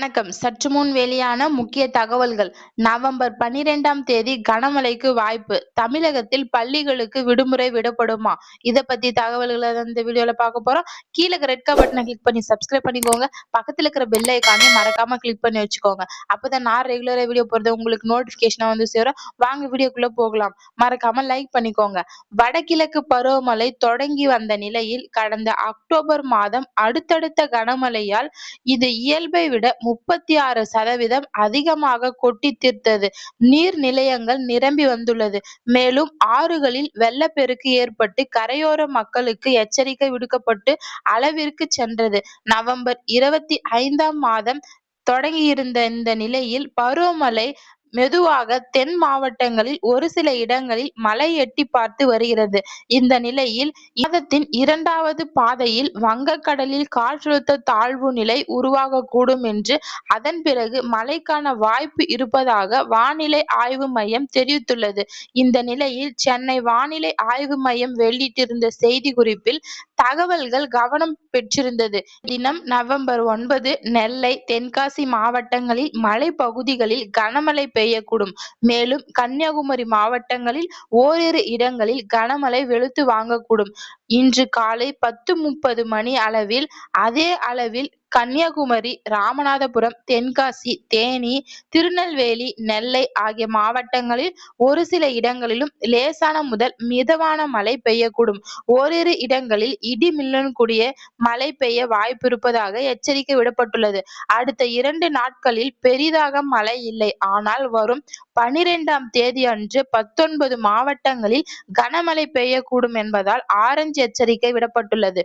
வணக்கம். சற்று முன் வெளியான முக்கிய தகவல்கள். நவம்பர் பன்னிரெண்டாம் தேதி கனமழைக்கு வாய்ப்பு. தமிழகத்தில் பள்ளிகளுக்கு விடுமுறை விடப்படுமா? இத பத்தி தகவல்களை இந்த வீடியோல பார்க்க போறோம். கீழே ரெட் கலர் பட்டனை கிளிக் பண்ணி சப்ஸ்கிரைப் பண்ணிக்கோங்க. பக்கத்துல இருக்கிற பெல் ஐக்கானையும் மறக்காம கிளிக் பண்ணி வச்சுக்கோங்க. அப்பதான் நான் ரெகுலரா வீடியோ போறது உங்களுக்கு நோட்டிபிகேஷனா வந்து சேரும். வாங்க வீடியோக்குள்ள போகலாம். மறக்காம லைக் பண்ணிக்கோங்க. வடகிழக்கு பருவமழை தொடங்கி வந்த நிலையில் கடந்த அக்டோபர் மாதம் அடுத்தடுத்த கனமழையால் இது இயல்பை விட முப்பத்தி ஆறு சதவீதம் அதிகமாக கொட்டி தீர்த்தது. நீர் நிலையங்கள் நிரம்பி வந்துள்ளது. மேலும் ஆறுகளில் வெள்ளப்பெருக்கு ஏற்பட்டு கரையோர மக்களுக்கு எச்சரிக்கை விடுக்கப்பட்டு அளவிற்கு சென்றது. நவம்பர் இருபத்தி ஐந்தாம் மாதம் தொடங்கியிருந்த இந்த நிலையில் பருவமழை மெதுவாக தென் மாவட்டங்களில் ஒரு சில இடங்களில் மழை எட்டி பார்த்து வருகிறது. இந்த நிலையில் மாதத்தின் இரண்டாவது பாதையில் வங்கக்கடலில் காற்றழுத்த தாழ்வு நிலை உருவாகக்கூடும் என்று அதன் பிறகு மழைக்கான வாய்ப்பு இருப்பதாக வானிலை ஆய்வு மையம் தெரிவித்துள்ளது. இந்த நிலையில் சென்னை வானிலை ஆய்வு மையம் வெளியிட்டிருந்த செய்தி குறிப்பில் தகவல்கள் கவனம் பெற்றிருந்தது. தினம் நவம்பர் ஒன்பது நெல்லை தென்காசி மாவட்டங்களில் மலைப்பகுதிகளில் கனமழை பெய்யக்கூடும். மேலும் கன்னியாகுமரி மாவட்டங்களில் ஓரிரு இடங்களில் கனமழை வெளுத்து வாங்கக்கூடும். இன்று காலை பத்து முப்பது மணி அளவில் அதே அளவில் கன்னியாகுமரி ராமநாதபுரம் தென்காசி தேனி திருநெல்வேலி நெல்லை ஆகிய மாவட்டங்களில் ஒரு சில இடங்களிலும் லேசான முதல் மிதமான மழை பெய்யக்கூடும். ஓரிரு இடங்களில் இடி மின்னலுடன் கூடிய மழை பெய்ய வாய்ப்பிருப்பதாக எச்சரிக்கை விடப்பட்டுள்ளது. அடுத்த இரண்டு நாட்களில் பெரிதாக மழை இல்லை. ஆனால் வரும் பனிரெண்டாம் தேதி அன்று பத்தொன்பது மாவட்டங்களில் கனமழை பெய்யக்கூடும் என்பதால் ஆரஞ்சு எச்சரிக்கை விடப்பட்டுள்ளது.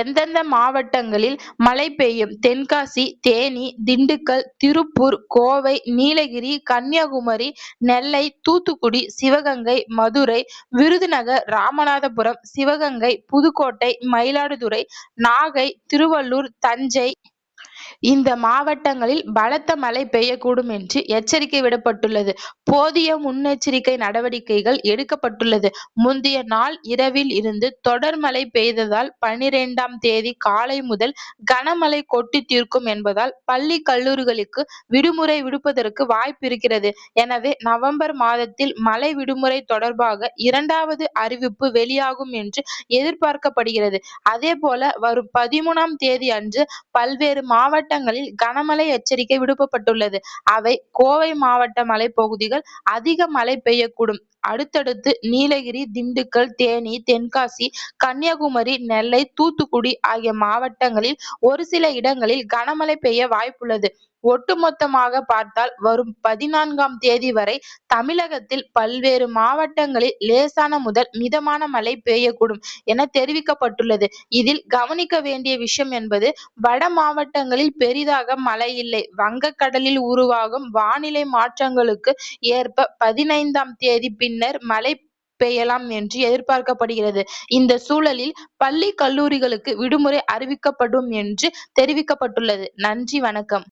எந்தெந்த மாவட்டங்களில் மழை பெய்யும் தென்காசி தேனி திண்டுக்கல் திருப்பூர் கோவை நீலகிரி கன்னியாகுமரி நெல்லை தூத்துக்குடி சிவகங்கை மதுரை விருதுநகர் ராமநாதபுரம் சிவகங்கை புதுக்கோட்டை மயிலாடுதுறை நாகை திருவள்ளூர் தஞ்சை இந்த மாவட்டங்களில் பலத்த மழை பெய்யக்கூடும் என்று எச்சரிக்கை விடப்பட்டுள்ளது. போதிய முன்னெச்சரிக்கை நடவடிக்கைகள் எடுக்கப்பட்டுள்ளது. முந்தைய நாள் இரவில் இருந்து தொடர் மழை பெய்ததால் பனிரெண்டாம் தேதி காலை முதல் கனமழை கொட்டி தீர்க்கும் என்பதால் பள்ளி கல்லூரிகளுக்கு விடுமுறை விடுப்பதற்கு வாய்ப்பு இருக்கிறது. எனவே நவம்பர் மாதத்தில் மழை விடுமுறை தொடர்பாக இரண்டாவது அறிவிப்பு வெளியாகும் என்று எதிர்பார்க்கப்படுகிறது. அதே போல வரும் பதிமூணாம் தேதி அன்று பல்வேறு மாவட்ட மாவட்டங்களில் கனமழை எச்சரிக்கை விடுக்கப்பட்டுள்ளது. அவை கோவை மாவட்ட மலைப்பகுதிகள் அதிக மழை பெய்யக்கூடும். அடுத்தடுத்து நீலகிரி திண்டுக்கல் தேனி தென்காசி கன்னியாகுமரி நெல்லை தூத்துக்குடி ஆகிய மாவட்டங்களில் ஒரு சில இடங்களில் கனமழை பெய்ய வாய்ப்புள்ளது. ஒட்டுமொத்தமாக பார்த்தால் வரும் பதினான்காம் தேதி வரை தமிழகத்தில் பல்வேறு மாவட்டங்களில் லேசான முதல் மிதமான மழை பெய்யக்கூடும் என தெரிவிக்கப்பட்டுள்ளது. இதில் கவனிக்க வேண்டிய விஷயம் என்பது வட மாவட்டங்களில் பெரிதாக மழை இல்லை. வங்கக்கடலில் உருவாகும் வானிலை மாற்றங்களுக்கு ஏற்ப பதினைந்தாம் தேதி பின்னர் மழை பெய்யலாம் என்று எதிர்பார்க்கப்படுகிறது. இந்த சூழலில் பள்ளி கல்லூரிகளுக்கு விடுமுறை அறிவிக்கப்படும் என்று தெரிவிக்கப்பட்டுள்ளது. நன்றி வணக்கம்.